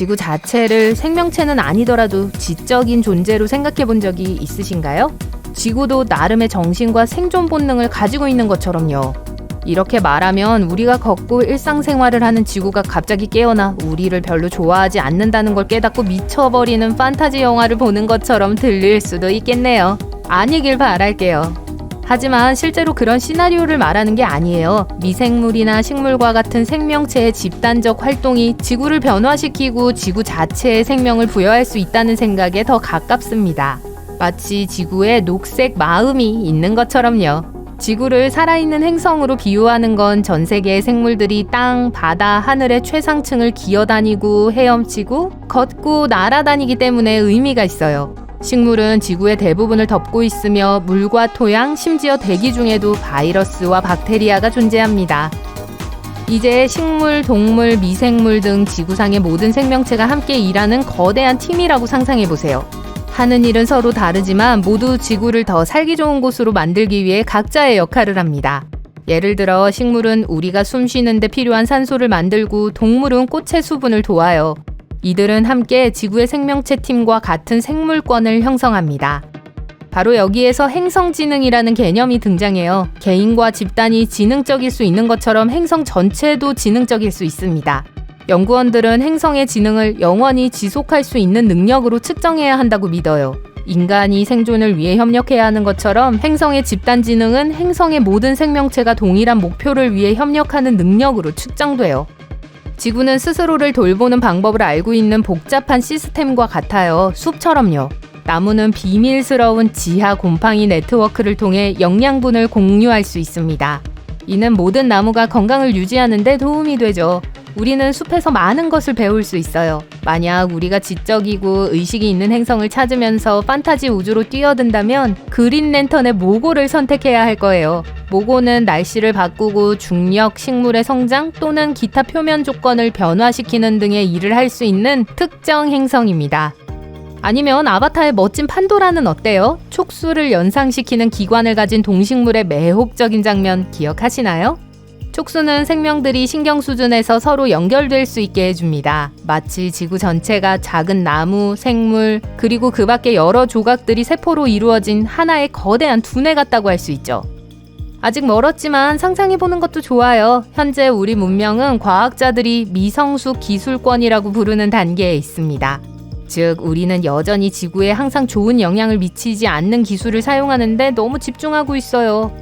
지구 자체를 생명체는 아니더라도 지적인 존재로 생각해 본 적이 있으신가요? 지구도 나름의 정신과 생존 본능을 가지고 있는 것처럼요. 이렇게 말하면 우리가 걷고 일상생활을 하는 지구가 갑자기 깨어나 우리를 별로 좋아하지 않는다는 걸 깨닫고 미쳐버리는 판타지 영화를 보는 것처럼 들릴 수도 있겠네요. 아니길 바랄게요. 하지만 실제로 그런 시나리오를 말하는 게 아니에요. 미생물이나 식물과 같은 생명체의 집단적 활동이 지구를 변화시키고 지구 자체의 생명을 부여할 수 있다는 생각에 더 가깝습니다. 마치 지구에 녹색 마음이 있는 것처럼요. 지구를 살아있는 행성으로 비유하는 건 전 세계의 생물들이 땅, 바다, 하늘의 최상층을 기어다니고 헤엄치고 걷고 날아다니기 때문에 의미가 있어요. 식물은 지구의 대부분을 덮고 있으며 물과 토양, 심지어 대기 중에도 바이러스와 박테리아가 존재합니다. 이제 식물, 동물, 미생물 등 지구상의 모든 생명체가 함께 일하는 거대한 팀이라고 상상해 보세요. 하는 일은 서로 다르지만 모두 지구를 더 살기 좋은 곳으로 만들기 위해 각자의 역할을 합니다. 예를 들어 식물은 우리가 숨 쉬는데 필요한 산소를 만들고 동물은 꽃의 수분을 도와요. 이들은 함께 지구의 생명체 팀과 같은 생물권을 형성합니다. 바로 여기에서 행성지능이라는 개념이 등장해요. 개인과 집단이 지능적일 수 있는 것처럼 행성 전체도 지능적일 수 있습니다. 연구원들은 행성의 지능을 영원히 지속할 수 있는 능력으로 측정해야 한다고 믿어요. 인간이 생존을 위해 협력해야 하는 것처럼 행성의 집단 지능은 행성의 모든 생명체가 동일한 목표를 위해 협력하는 능력으로 측정돼요. 지구는 스스로를 돌보는 방법을 알고 있는 복잡한 시스템과 같아요. 숲처럼요. 나무는 비밀스러운 지하 곰팡이 네트워크를 통해 영양분을 공유할 수 있습니다. 이는 모든 나무가 건강을 유지하는 데 도움이 되죠. 우리는 숲에서 많은 것을 배울 수 있어요. 만약 우리가 지적이고 의식이 있는 행성을 찾으면서 판타지 우주로 뛰어든다면 그린 랜턴의 모고를 선택해야 할 거예요. 모고는 날씨를 바꾸고 중력, 식물의 성장 또는 기타 표면 조건을 변화시키는 등의 일을 할 수 있는 특정 행성입니다. 아니면 아바타의 멋진 판도라는 어때요? 촉수를 연상시키는 기관을 가진 동식물의 매혹적인 장면 기억하시나요? 촉수는 생명들이 신경 수준에서 서로 연결될 수 있게 해줍니다. 마치 지구 전체가 작은 나무, 생물, 그리고 그 밖에 여러 조각들이 세포로 이루어진 하나의 거대한 두뇌 같다고 할 수 있죠. 아직 멀었지만 상상해보는 것도 좋아요. 현재 우리 문명은 과학자들이 미성숙 기술권이라고 부르는 단계에 있습니다. 즉, 우리는 여전히 지구에 항상 좋은 영향을 미치지 않는 기술을 사용하는데 너무 집중하고 있어요.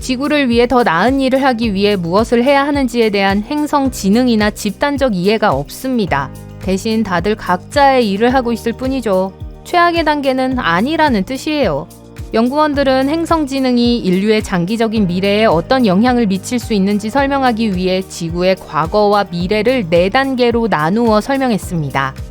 지구를 위해 더 나은 일을 하기 위해 무엇을 해야 하는지에 대한 행성 지능이나 집단적 이해가 없습니다. 대신 다들 각자의 일을 하고 있을 뿐이죠. 최악의 단계는 아니라는 뜻이에요. 연구원들은 행성 지능이 인류의 장기적인 미래에 어떤 영향을 미칠 수 있는지 설명하기 위해 지구의 과거와 미래를 네 단계로 나누어 설명했습니다.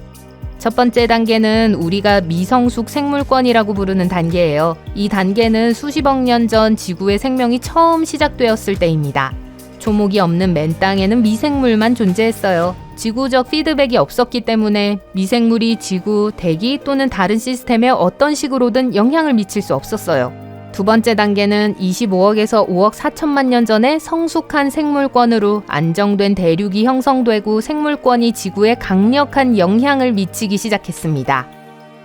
첫 번째 단계는 우리가 미성숙 생물권이라고 부르는 단계예요. 이 단계는 수십억 년 전 지구의 생명이 처음 시작되었을 때입니다. 조목이 없는 맨 땅에는 미생물만 존재했어요. 지구적 피드백이 없었기 때문에 미생물이 지구, 대기 또는 다른 시스템에 어떤 식으로든 영향을 미칠 수 없었어요. 두 번째 단계는 25억에서 5억 4천만 년 전에 성숙한 생물권으로 안정된 대륙이 형성되고 생물권이 지구에 강력한 영향을 미치기 시작했습니다.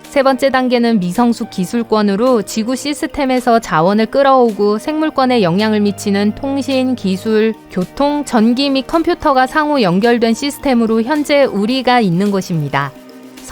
세 번째 단계는 미성숙 기술권으로 지구 시스템에서 자원을 끌어오고 생물권에 영향을 미치는 통신, 기술, 교통, 전기 및 컴퓨터가 상호 연결된 시스템으로 현재 우리가 있는 것입니다.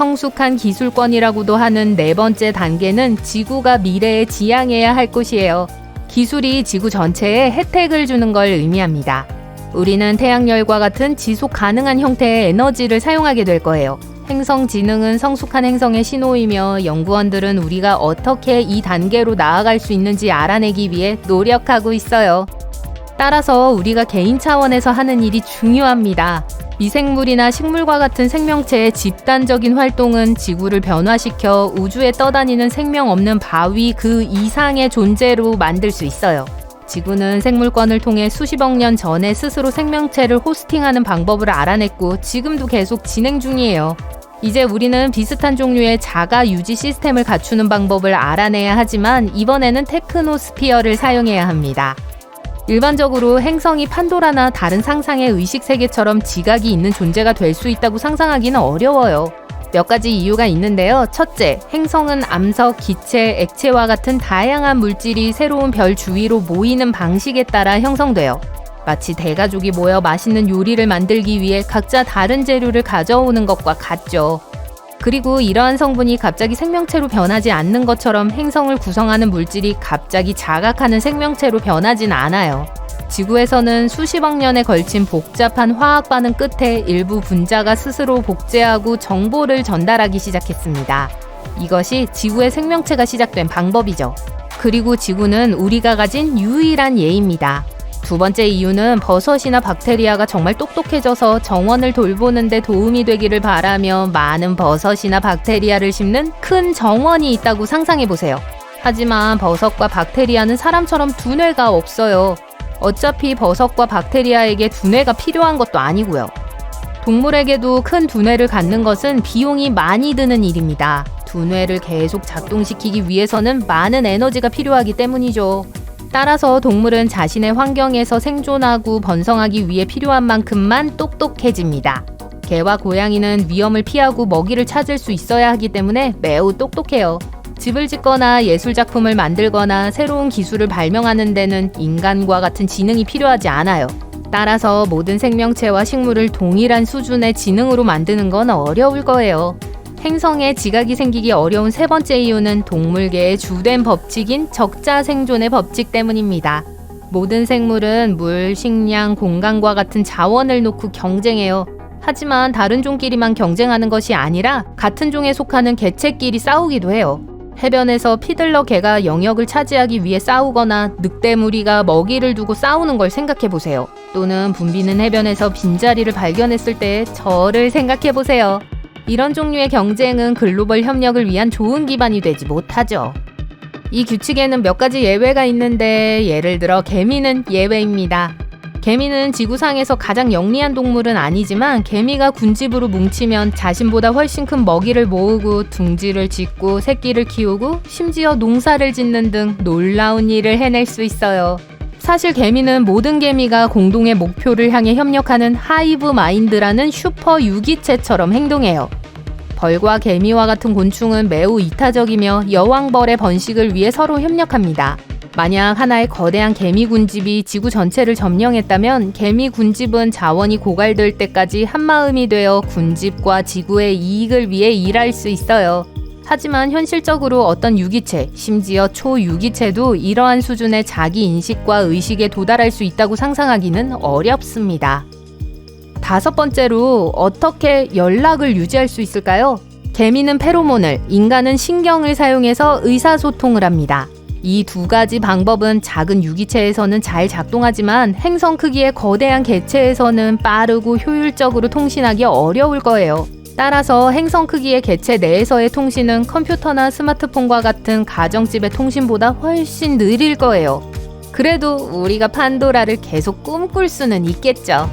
성숙한 기술권이라고도 하는 네 번째 단계는 지구가 미래에 지향해야 할 곳이에요. 기술이 지구 전체에 혜택을 주는 걸 의미합니다. 우리는 태양열과 같은 지속 가능한 형태의 에너지를 사용하게 될 거예요. 행성 지능은 성숙한 행성의 신호이며 연구원들은 우리가 어떻게 이 단계로 나아갈 수 있는지 알아내기 위해 노력하고 있어요. 따라서 우리가 개인 차원에서 하는 일이 중요합니다. 미생물이나 식물과 같은 생명체의 집단적인 활동은 지구를 변화시켜 우주에 떠다니는 생명 없는 바위 그 이상의 존재로 만들 수 있어요. 지구는 생물권을 통해 수십억 년 전에 스스로 생명체를 호스팅하는 방법을 알아냈고 지금도 계속 진행 중이에요. 이제 우리는 비슷한 종류의 자가 유지 시스템을 갖추는 방법을 알아내야 하지만 이번에는 테크노스피어를 사용해야 합니다. 일반적으로 행성이 판도라나 다른 상상의 의식 세계처럼 지각이 있는 존재가 될 수 있다고 상상하기는 어려워요. 몇 가지 이유가 있는데요. 첫째, 행성은 암석, 기체, 액체와 같은 다양한 물질이 새로운 별 주위로 모이는 방식에 따라 형성돼요. 마치 대가족이 모여 맛있는 요리를 만들기 위해 각자 다른 재료를 가져오는 것과 같죠. 그리고 이러한 성분이 갑자기 생명체로 변하지 않는 것처럼 행성을 구성하는 물질이 갑자기 자각하는 생명체로 변하진 않아요. 지구에서는 수십억 년에 걸친 복잡한 화학 반응 끝에 일부 분자가 스스로 복제하고 정보를 전달하기 시작했습니다. 이것이 지구의 생명체가 시작된 방법이죠. 그리고 지구는 우리가 가진 유일한 예입니다. 두 번째 이유는 버섯이나 박테리아가 정말 똑똑해져서 정원을 돌보는데 도움이 되기를 바라며 많은 버섯이나 박테리아를 심는 큰 정원이 있다고 상상해 보세요. 하지만 버섯과 박테리아는 사람처럼 두뇌가 없어요. 어차피 버섯과 박테리아에게 두뇌가 필요한 것도 아니고요. 동물에게도 큰 두뇌를 갖는 것은 비용이 많이 드는 일입니다. 두뇌를 계속 작동시키기 위해서는 많은 에너지가 필요하기 때문이죠. 따라서 동물은 자신의 환경에서 생존하고 번성하기 위해 필요한 만큼만 똑똑해집니다. 개와 고양이는 위험을 피하고 먹이를 찾을 수 있어야 하기 때문에 매우 똑똑해요. 집을 짓거나 예술 작품을 만들거나 새로운 기술을 발명하는 데는 인간과 같은 지능이 필요하지 않아요. 따라서 모든 생명체와 식물을 동일한 수준의 지능으로 만드는 건 어려울 거예요. 행성에 지각이 생기기 어려운 세 번째 이유는 동물계의 주된 법칙인 적자 생존의 법칙 때문입니다. 모든 생물은 물, 식량, 공간과 같은 자원을 놓고 경쟁해요. 하지만 다른 종끼리만 경쟁하는 것이 아니라 같은 종에 속하는 개체끼리 싸우기도 해요. 해변에서 피들러 개가 영역을 차지하기 위해 싸우거나 늑대 무리가 먹이를 두고 싸우는 걸 생각해 보세요. 또는 붐비는 해변에서 빈자리를 발견했을 때 저를 생각해 보세요. 이런 종류의 경쟁은 글로벌 협력을 위한 좋은 기반이 되지 못하죠. 이 규칙에는 몇 가지 예외가 있는데 예를 들어 개미는 예외입니다. 개미는 지구상에서 가장 영리한 동물은 아니지만 개미가 군집으로 뭉치면 자신보다 훨씬 큰 먹이를 모으고 둥지를 짓고 새끼를 키우고 심지어 농사를 짓는 등 놀라운 일을 해낼 수 있어요. 사실 개미는 모든 개미가 공동의 목표를 향해 협력하는 하이브 마인드라는 슈퍼 유기체처럼 행동해요. 벌과 개미와 같은 곤충은 매우 이타적이며 여왕벌의 번식을 위해 서로 협력합니다. 만약 하나의 거대한 개미 군집이 지구 전체를 점령했다면 개미 군집은 자원이 고갈될 때까지 한마음이 되어 군집과 지구의 이익을 위해 일할 수 있어요. 하지만 현실적으로 어떤 유기체, 심지어 초유기체도 이러한 수준의 자기 인식과 의식에 도달할 수 있다고 상상하기는 어렵습니다. 다섯 번째로 어떻게 연락을 유지할 수 있을까요? 개미는 페로몬을, 인간은 신경을 사용해서 의사소통을 합니다. 이 두 가지 방법은 작은 유기체에서는 잘 작동하지만 행성 크기의 거대한 개체에서는 빠르고 효율적으로 통신하기 어려울 거예요. 따라서 행성 크기의 개체 내에서의 통신은 컴퓨터나 스마트폰과 같은 가정집의 통신보다 훨씬 느릴 거예요. 그래도 우리가 판도라를 계속 꿈꿀 수는 있겠죠.